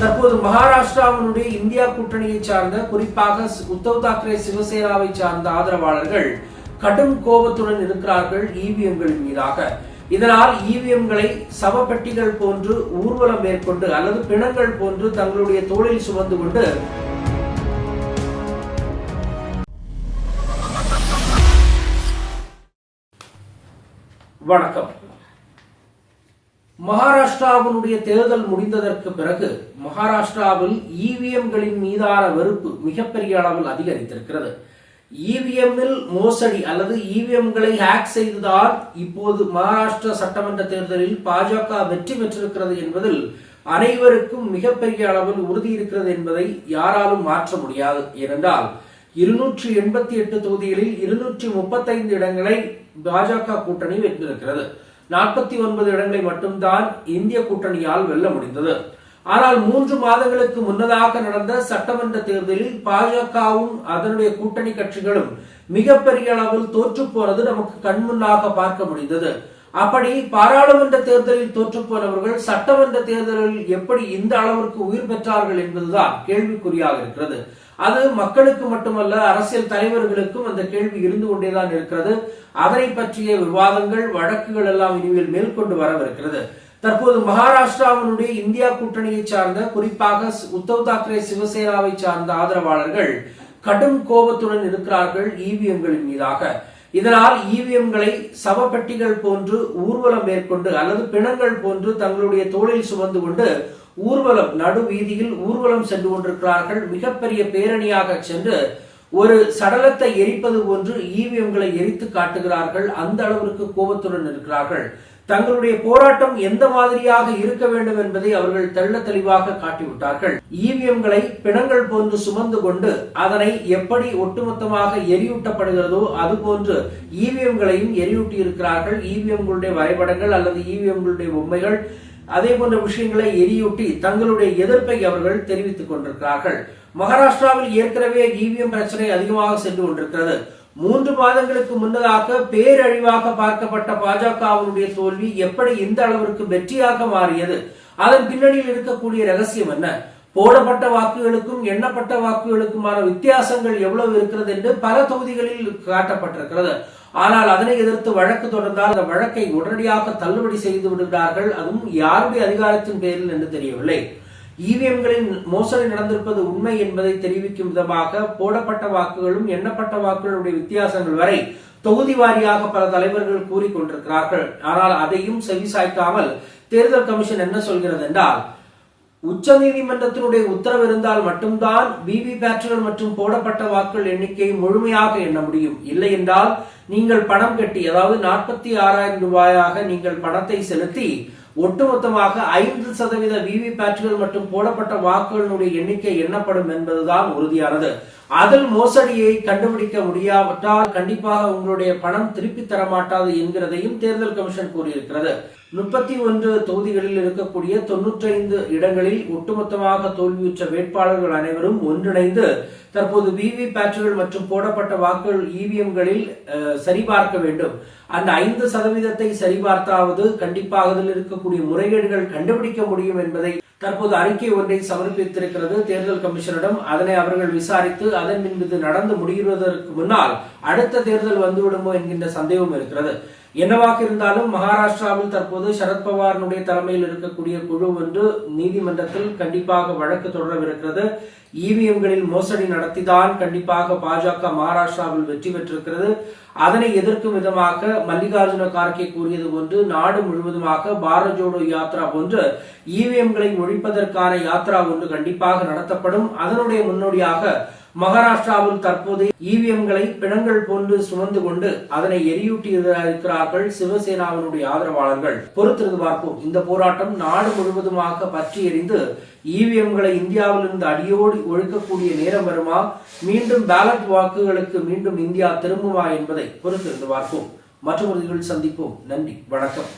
தற்போது மகாராஷ்டிராவினுடைய இந்தியா கூட்டணியை சார்ந்த குறிப்பாக உத்தவ் தாக்கரே சிவசேனாவை சார்ந்த ஆதரவாளர்கள் கடும் கோபத்துடன் இருக்கிறார்கள் இவிஎம்களின் மீதாக. இதனால் இவிஎம்களை சவப்பெட்டிகள் போன்று ஊர்வலம் மேற்கொண்டு அல்லது பிணங்கள் போன்று தங்களுடைய தோளில் சுமந்து கொண்டு வணக்கம். மகாராஷ்டிராவினுடைய தேர்தல் முடிந்ததற்கு பிறகு மகாராஷ்டிராவில் இவிஎம்களின் மீதான வெறுப்பு மிகப்பெரிய அளவில் அதிகரித்திருக்கிறது. இவிஎம்மில் மோசடி அல்லது இவிஎம்களை ஹேக் செய்துதான் இப்போது மகாராஷ்டிரா சட்டமன்ற தேர்தலில் பாஜக வெற்றி பெற்றிருக்கிறது என்பதில் அனைவருக்கும் மிகப்பெரிய அளவில் உறுதி இருக்கிறது என்பதை யாராலும் மாற்ற முடியாது. ஏனென்றால் இருநூற்றி எண்பத்தி எட்டு தொகுதிகளில் இருநூற்றி முப்பத்தைந்து இடங்களை பாஜக கூட்டணி வென்றிருக்கிறது. நாற்பத்தி ஒன்பது இடங்களை மட்டும்தான் இந்திய கூட்டணியால் வெல்ல முடிந்தது. ஆனால் மூன்று மாதங்களுக்கு முன்னதாக நடந்த சட்டமன்ற தேர்தலில் பாஜகவும் அதனுடைய கூட்டணி கட்சிகளும் மிகப்பெரிய அளவில் தோற்று போனது நமக்கு கண்முன்னாக பார்க்க முடிந்தது. அப்படி பாராளுமன்ற தேர்தலில் தோற்று போனவர்கள் சட்டமன்ற தேர்தலில் எப்படி இந்த அளவிற்கு உயிர் பெற்றார்கள் என்பதுதான் கேள்விக்குறியாக இருக்கிறது. அது மக்களுக்கு மட்டுமல்ல அரசியல் தலைவர்களுக்கும் அந்த கேள்வி இருந்து கொண்டேதான் இருக்கிறது. அதனை பற்றிய விவாதங்கள் வழக்குகள் எல்லாம் இனிமேல் மேற்கொண்டு வரவிருக்கிறது. தற்போது மகாராஷ்டிராவினுடைய இந்தியா கூட்டணியை சார்ந்த குறிப்பாக உத்தவ் தாக்கரே சிவசேனாவை சார்ந்த ஆதரவாளர்கள் கடும் கோபத்துடன் இருக்கிறார்கள் இவிஎம்களின் மீதாக. இதனால் இவிஎம்களை சவப்பெட்டிகள் போன்று ஊர்வலம் மேற்கொண்டு அல்லது பிணங்கள் போன்று தங்களுடைய தோளில் சுமந்து கொண்டு ஊர்வலம் நடு வீதியில் ஊர்வலம் சென்று கொண்டிருக்கிறார்கள். மிகப்பெரிய பேரணியாக சென்று ஒரு சடலத்தை எரிப்பது போன்று இவிஎம்களை எரித்து காட்டுகிறார்கள். அந்த அளவிற்கு கோபத்துடன் இருக்கிறார்கள் தங்களுடைய போராட்டம் எந்த மாதிரியாக இருக்க வேண்டும் என்பதை அவர்கள் தெள்ள தெளிவாக காட்டிவிட்டார்கள். இவிஎம்களை பிணங்கள் போன்று சுமந்து கொண்டு அதனை எப்படி ஒட்டுமொத்தமாக எரியூட்டப்படுகிறதோ அது போன்று இவிஎம்களையும் எரியூட்டி இருக்கிறார்கள் இவிஎம்களுடைய வரைபடங்கள் அல்லது இவிஎம்களுடைய பொம்மைகள் அதே போன்ற விஷயங்களை எரியூட்டி தங்களுடைய எதிர்ப்பை அவர்கள் தெரிவித்துக் கொண்டிருக்கிறார்கள். மகாராஷ்டிராவில் ஏற்கனவே இவிஎம் பிரச்சனை அதிகமாக சென்று கொண்டிருக்கிறது. மூன்று மாதங்களுக்கு முன்னதாக பேரழிவாக பார்க்கப்பட்ட பாஜகவினுடைய தோல்வி எப்படி இந்த அளவிற்கு வெற்றியாக மாறியது? அதன் பின்னணியில் இருக்கக்கூடிய ரகசியம் என்ன? போடப்பட்ட வாக்குகளுக்கும் எண்ணப்பட்ட வாக்குகளுக்குமான வித்தியாசங்கள் எவ்வளவு இருக்கிறது என்று பல தொகுதிகளில் காட்டப்பட்டிருக்கிறது. ஆனால் அதனை எதிர்த்து வழக்கு தொடர்ந்தால் அந்த வழக்கை உடனடியாக தள்ளுபடி செய்து விடுகிறார்கள். அதுவும் யாருடைய அதிகாரத்தின் பேரில் என்று தெரியவில்லை. இவிஎம்களின் மோசடி நடந்திருப்பது உண்மை என்பதை தெரிவிக்கும் விதமாக போடப்பட்ட வாக்குகளும் எண்ணப்பட்ட வாக்குகளுடைய வித்தியாசங்கள் வரை தொகுதி வாரியாக பல தலைவர்கள் கூறிக்கொண்டிருக்கிறார்கள். ஆனால் அதையும் செவிசாய்க்காமல் தேர்தல் கமிஷன் என்ன சொல்கிறது என்றால் உச்ச நீதிமன்றத்தினுடைய உத்தரவு இருந்தால் மட்டும்தான் விவி பேட்சுகள் மற்றும் போடப்பட்ட வாக்குகள் எண்ணிக்கை முழுமையாக எண்ண முடியும். இல்லை என்றால் நீங்கள் பணம் கட்டி அதாவது நாற்பத்தி ஆறாயிரம் ரூபாயாக நீங்கள் பணத்தை செலுத்தி ஒட்டுமொத்தமாக ஐந்து சதவீத விவி பேட்டுகள் மற்றும் போடப்பட்ட வாக்குகளுடைய எண்ணிக்கை எண்ணப்படும் என்பதுதான் உறுதியானது. அதில் மோசடியை கண்டுபிடிக்க முடியாவிட்டால் கண்டிப்பாக உங்களுடைய பணம் திருப்பி தர மாட்டாது என்கிறதையும் தேர்தல் கமிஷன் கூறியிருக்கிறது. முப்பத்தி ஒன்று தொகுதிகளில் இருக்கக்கூடிய தொன்னூற்றி ஐந்து இடங்களில் ஒட்டுமொத்தமாக தோல்வியுற்ற வேட்பாளர்கள் அனைவரும் ஒன்றிணைந்து தற்போது விவி பேட்சுகள் மற்றும் போடப்பட்ட வாக்குகள் இவிஎம்களில் சரிபார்க்க வேண்டும். அந்த ஐந்து சதவீதத்தை சரிபார்த்தாவது கண்டிப்பாக அதில் இருக்கக்கூடிய முறைகேடுகள் கண்டுபிடிக்க முடியும் என்பதை தற்போது அறிக்கை ஒன்றை சமர்ப்பித்திருக்கிறது தேர்தல் கமிஷனிடம் அதனை அவர்கள் விசாரித்து அதன் மீது நடந்து முடிவதற்கு முன்னால் அடுத்த தேர்தல் வந்துவிடுமோ என்கின்ற சந்தேகம் இருக்கிறது. என்னவாக இருந்தாலும் மகாராஷ்டிராவில் தற்போது சரத்பவாரனுடைய தலைமையில் இருக்கக்கூடிய குழு ஒன்று நீதிமன்றத்தில் கண்டிப்பாக வழக்கு தொடரவிருக்கிறது. இவிஎம்களில் மோசடி நடத்திதான் கண்டிப்பாக பாஜக மகாராஷ்டிராவில் வெற்றி பெற்றிருக்கிறது. அதனை எதிர்க்கும் விதமாக மல்லிகார்ஜுன கார்கே கூறியது ஒன்று நாடு முழுவதுமாக பாரத் ஜோடோ யாத்ரா போன்று இவிஎம்களை ஒழிப்பதற்கான யாத்ரா ஒன்று கண்டிப்பாக நடத்தப்படும். அதனுடைய முன்னோடியாக மகாராஷ்டிராவில் தற்போது இவிஎம்களை பிணங்கள் போன்று சுமந்து கொண்டு அதனை எரியூட்டி இருக்கிறார்கள் சிவசேனாவினுடைய ஆதரவாளர்கள் பொறுத்திருந்து பார்ப்போம். இந்த போராட்டம் நாடு முழுவதுமாக பற்றி எறிந்து இவிஎம்களை இந்தியாவிலிருந்து அடியோடு ஒழிக்கக்கூடிய நேரம் வருமா? மீண்டும் பேலட் வாக்குகளுக்கு மீண்டும் இந்தியா திரும்புமா என்பதை பொறுத்திருந்து பார்ப்போம். மற்றொரு சந்திப்போம். நன்றி. வணக்கம்.